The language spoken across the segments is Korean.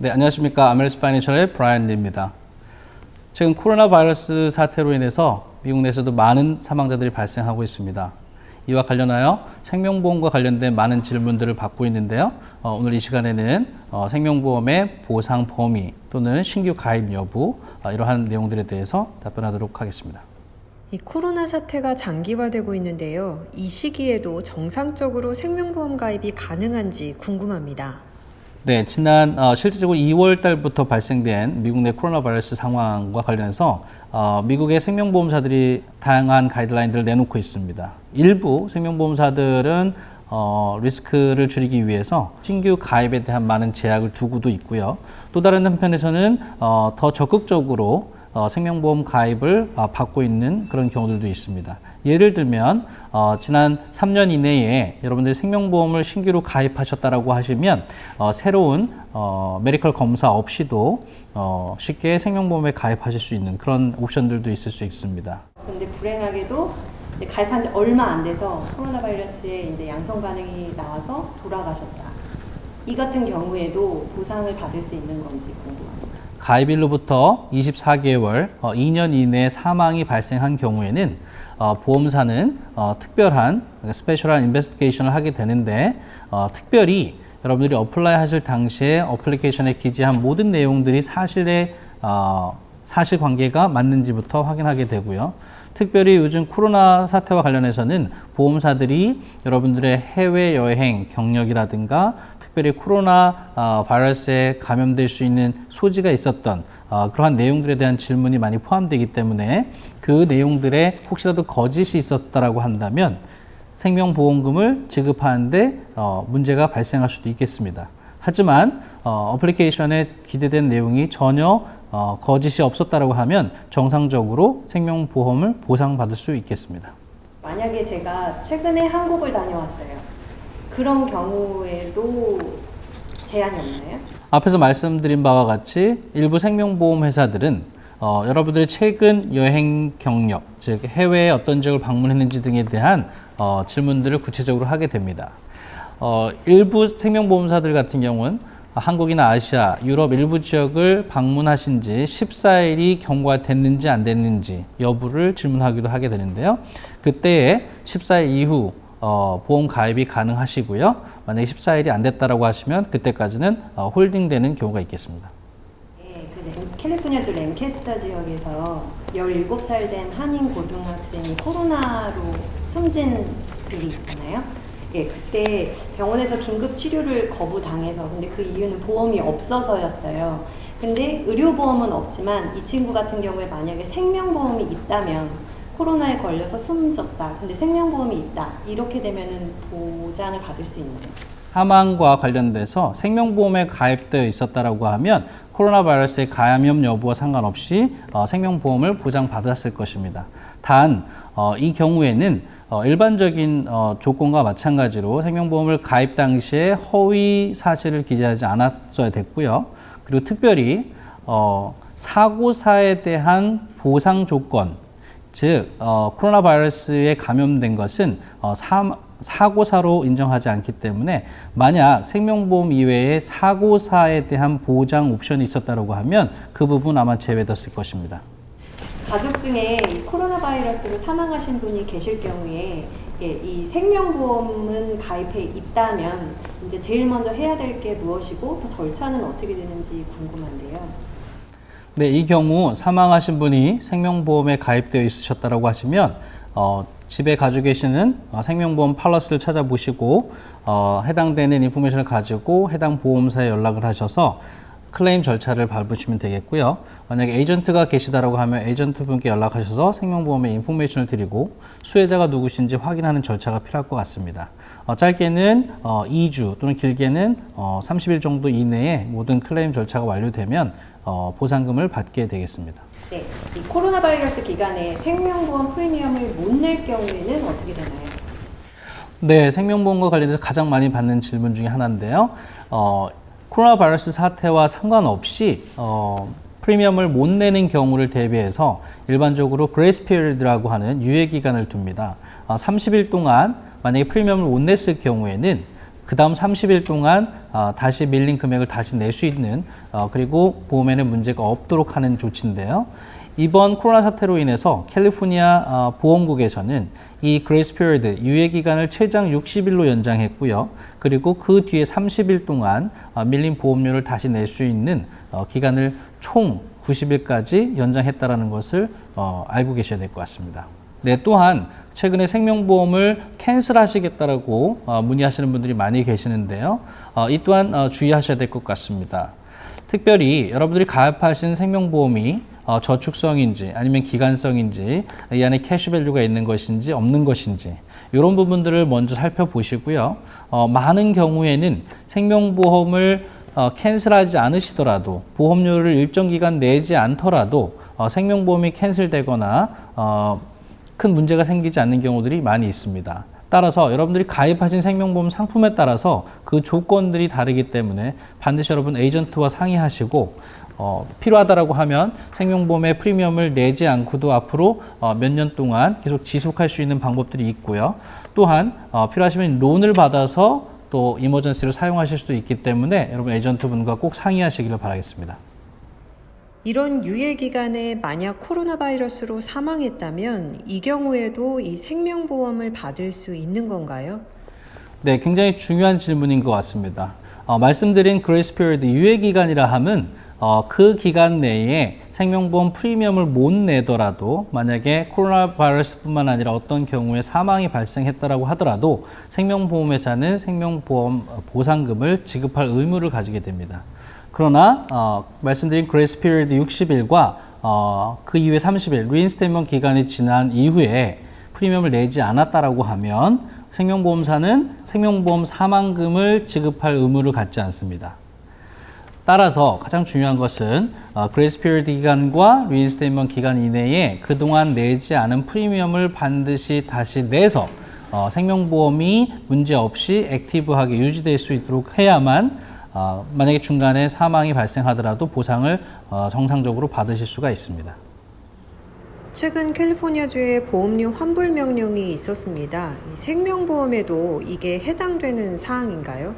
네, 안녕하십니까. 아메리스 파이낸셜의 브라이언 리입니다. 최근 코로나 바이러스 사태로 인해서 미국 내에서도 많은 사망자들이 발생하고 있습니다. 이와 관련하여 생명보험과 관련된 많은 질문들을 받고 있는데요. 어, 오늘 이 시간에는 어, 생명보험의 보상 범위 또는 신규 가입 여부 어, 이러한 내용들에 대해서 답변하도록 하겠습니다. 이 코로나 사태가 장기화되고 있는데요. 이 시기에도 정상적으로 생명보험 가입이 가능한지 궁금합니다. 네, 지난 어, 실질적으로 2월 달부터 발생된 미국 내 코로나 바이러스 상황과 관련해서 어, 미국의 생명보험사들이 다양한 가이드라인들을 내놓고 있습니다. 일부 생명보험사들은 어, 리스크를 줄이기 위해서 신규 가입에 대한 많은 제약을 두고도 있고요. 또 다른 한편에서는 어, 더 적극적으로 어, 생명보험 가입을 어, 받고 있는 그런 경우들도 있습니다. 예를 들면 어, 지난 3년 이내에 여러분들이 생명보험을 신규로 가입하셨다라고 하시면 어, 새로운 어, 메디컬 검사 없이도 어, 쉽게 생명보험에 가입하실 수 있는 그런 옵션들도 있을 수 있습니다. 근데 불행하게도 가입한 지 얼마 안 돼서 코로나 바이러스에 이제 양성 반응이 나와서 돌아가셨다. 이 같은 경우에도 보상을 받을 수 있는 건지 궁금합니다. 가입일로부터 24개월, 어, 2년 이내 사망이 발생한 경우에는 어, 보험사는 어, 특별한 스페셜한 인베스티게이션을 하게 되는데 어, 특별히 여러분들이 어플라이 하실 당시에 어플리케이션에 기재한 모든 내용들이 사실의 어, 사실관계가 맞는지부터 확인하게 되고요. 특별히 요즘 코로나 사태와 관련해서는 보험사들이 여러분들의 해외 여행 경력이라든가 특별히 코로나 어, 바이러스에 감염될 수 있는 소지가 있었던 어, 그러한 내용들에 대한 질문이 많이 포함되기 때문에 그 내용들에 혹시라도 거짓이 있었다라고 한다면 생명보험금을 지급하는데 어, 문제가 발생할 수도 있겠습니다. 하지만 어, 어플리케이션에 기재된 내용이 전혀 어, 거짓이 없었다라고 하면 정상적으로 생명보험을 보상받을 수 있겠습니다. 만약에 제가 최근에 한국을 다녀왔어요. 그런 경우에도 제한이 없나요? 앞에서 말씀드린 바와 같이 일부 생명보험 회사들은 어, 여러분들의 최근 여행 경력, 즉 해외에 어떤 지역을 방문했는지 등에 대한 어, 질문들을 구체적으로 하게 됩니다. 어, 일부 생명보험사들 같은 경우는 한국이나 아시아, 유럽 일부 지역을 방문하신 지 14일이 경과가 됐는지 안 됐는지 여부를 질문하기도 하게 되는데요. 그때에 14일 이후 어, 보험 가입이 가능하시고요. 만약에 14일이 안 됐다라고 하시면 그때까지는 어, 홀딩되는 경우가 있겠습니다. 네, 그 랭- 캘리포니아주 랭캐스터 지역에서 17살 된 한인 고등학생이 코로나로 숨진 일이 있잖아요. 예, 그때 병원에서 긴급 치료를 거부당해서 근데 그 이유는 보험이 없어서였어요. 근데 의료보험은 없지만 이 친구 같은 경우에 만약에 생명보험이 있다면 코로나에 걸려서 숨졌다. 근데 생명보험이 있다. 이렇게 되면은 보장을 받을 수 있나요? 사망과 관련돼서 생명보험에 가입되어 있었다라고 하면 코로나 바이러스의 감염 여부와 상관없이 어, 생명보험을 보장받았을 것입니다. 단, 어, 이 경우에는 어, 일반적인 어, 조건과 마찬가지로 생명보험을 가입 당시에 허위 사실을 기재하지 않았어야 됐고요. 그리고 특별히 어, 사고사에 대한 보상 조건, 즉 어, 코로나 바이러스에 감염된 것은 어, 사, 사고사로 인정하지 않기 때문에 만약 생명보험 이외에 사고사에 대한 보장 옵션이 있었다고 하면 그 부분 아마 제외됐을 것입니다. 가족 중에 이 코로나 바이러스로 사망하신 분이 계실 경우에 예, 이 생명보험은 가입해 있다면 이제 제일 먼저 해야 될 게 무엇이고 또 절차는 어떻게 되는지 궁금한데요. 네, 이 경우 사망하신 분이 생명보험에 가입되어 있으셨다고 하시면 어, 집에 가지고 계시는 어, 생명보험 팔러스를 찾아보시고 어, 해당되는 인포메이션을 가지고 해당 보험사에 연락을 하셔서 클레임 절차를 밟으시면 되겠고요. 만약에 에이전트가 계시다라고 하면 에이전트 분께 연락하셔서 생명보험의 인포메이션을 드리고 수혜자가 누구신지 확인하는 절차가 필요할 것 같습니다. 어, 짧게는 어, 2주 또는 길게는 어, 30일 정도 이내에 모든 클레임 절차가 완료되면 어, 보상금을 받게 되겠습니다. 네, 이 코로나 바이러스 기간에 생명보험 프리미엄을 못 낼 경우에는 어떻게 되나요? 네, 생명보험과 관련해서 가장 많이 받는 질문 중에 하나인데요. 어, 코로나 바이러스 사태와 상관없이 어, 프리미엄을 못 내는 경우를 대비해서 일반적으로 그레이스 피리드라고 하는 유예 기간을 둡니다. 어, 30일 동안 만약에 프리미엄을 못 냈을 경우에는 그 다음 30일 동안 어, 다시 밀린 금액을 다시 낼 수 있는 어, 그리고 보험에는 문제가 없도록 하는 조치인데요. 이번 코로나 사태로 인해서 캘리포니아 어, 보험국에서는 이 그레이스 피리드 유예 기간을 최장 60일로 연장했고요. 그리고 그 뒤에 30일 동안 어, 밀린 보험료를 다시 낼 수 있는 어, 기간을 총 90일까지 연장했다라는 것을 어, 알고 계셔야 될 것 같습니다. 네, 또한 최근에 생명보험을 캔슬하시겠다라고 어, 문의하시는 분들이 많이 계시는데요. 어, 이 또한 어, 주의하셔야 될 것 같습니다. 특별히 여러분들이 가입하신 생명보험이 어, 저축성인지 아니면 기간성인지 이 안에 캐시밸류가 있는 것인지 없는 것인지 이런 부분들을 먼저 살펴보시고요. 어, 많은 경우에는 생명보험을 어, 캔슬하지 않으시더라도 보험료를 일정 기간 내지 않더라도 어, 생명보험이 캔슬되거나 어, 큰 문제가 생기지 않는 경우들이 많이 있습니다. 따라서 여러분들이 가입하신 생명보험 상품에 따라서 그 조건들이 다르기 때문에 반드시 여러분 에이전트와 상의하시고 어, 필요하다라고 하면 생명보험의 프리미엄을 내지 않고도 앞으로 어, 몇 년 동안 계속 지속할 수 있는 방법들이 있고요. 또한 어, 필요하시면 론을 받아서 또 이머전시로 사용하실 수도 있기 때문에 여러분 에이전트 분과 꼭 상의하시기를 바라겠습니다. 이런 유예 기간에 만약 코로나 바이러스로 사망했다면 이 경우에도 이 생명보험을 받을 수 있는 건가요? 네, 굉장히 중요한 질문인 것 같습니다. 어, 말씀드린 그레이스 피리드 유예 기간이라 함은 어, 그 기간 내에 생명보험 프리미엄을 못 내더라도 만약에 코로나 바이러스뿐만 아니라 어떤 경우에 사망이 발생했다라고 하더라도 생명보험회사는 생명보험 보상금을 지급할 의무를 가지게 됩니다. 그러나 어, 말씀드린 그레이스 피리드 60일과 어, 그 이후에 30일 리인스테이먼 기간이 지난 이후에 프리미엄을 내지 않았다라고 하면 생명보험사는 생명보험 사망금을 지급할 의무를 갖지 않습니다. 따라서 가장 중요한 것은 어, 그레이스 피리드 기간과 리인스테이먼 기간 이내에 그동안 내지 않은 프리미엄을 반드시 다시 내서 어, 생명보험이 문제없이 액티브하게 유지될 수 있도록 해야만 어, 만약에 중간에 사망이 발생하더라도 보상을 어, 정상적으로 받으실 수가 있습니다. 최근 캘리포니아주에 보험료 환불 명령이 있었습니다. 이 생명보험에도 이게 해당되는 사항인가요?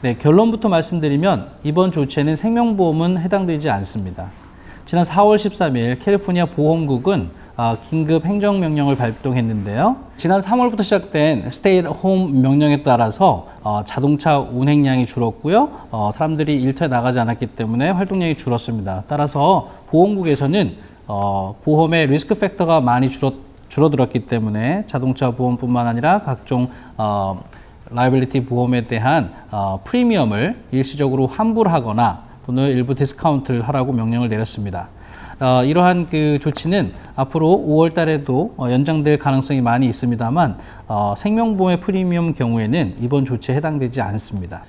네, 결론부터 말씀드리면 이번 조치에는 생명보험은 해당되지 않습니다. 지난 4월 13일 캘리포니아 보험국은 아, 긴급 행정명령을 발동했는데요. 지난 3월부터 시작된 스테이 홈 명령에 따라서 어, 자동차 운행량이 줄었고요. 어, 사람들이 일터에 나가지 않았기 때문에 활동량이 줄었습니다. 따라서 보험국에서는 어, 보험의 리스크 팩터가 많이 줄었, 줄어들었기 때문에 자동차 보험뿐만 아니라 각종 어, 라이빌리티 보험에 대한 어, 프리미엄을 일시적으로 환불하거나 또는 일부 디스카운트를 하라고 명령을 내렸습니다. 어, 이러한 그 조치는 앞으로 5월 달에도 어, 연장될 가능성이 많이 있습니다만 어, 생명보험의 프리미엄 경우에는 이번 조치에 해당되지 않습니다.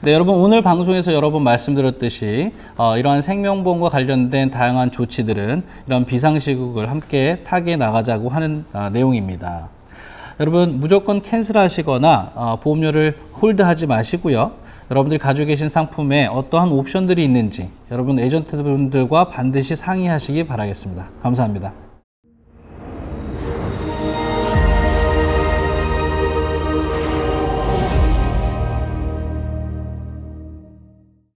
네, 여러분 오늘 방송에서 여러 번 말씀드렸듯이 어, 이러한 생명보험과 관련된 다양한 조치들은 이런 비상시국을 함께 타개해 나가자고 하는 어, 내용입니다. 여러분 무조건 캔슬하시거나 어, 보험료를 홀드하지 마시고요. 여러분들이 가지고 계신 상품에 어떠한 옵션들이 있는지 여러분 에이전트분들과 반드시 상의하시기 바라겠습니다. 감사합니다.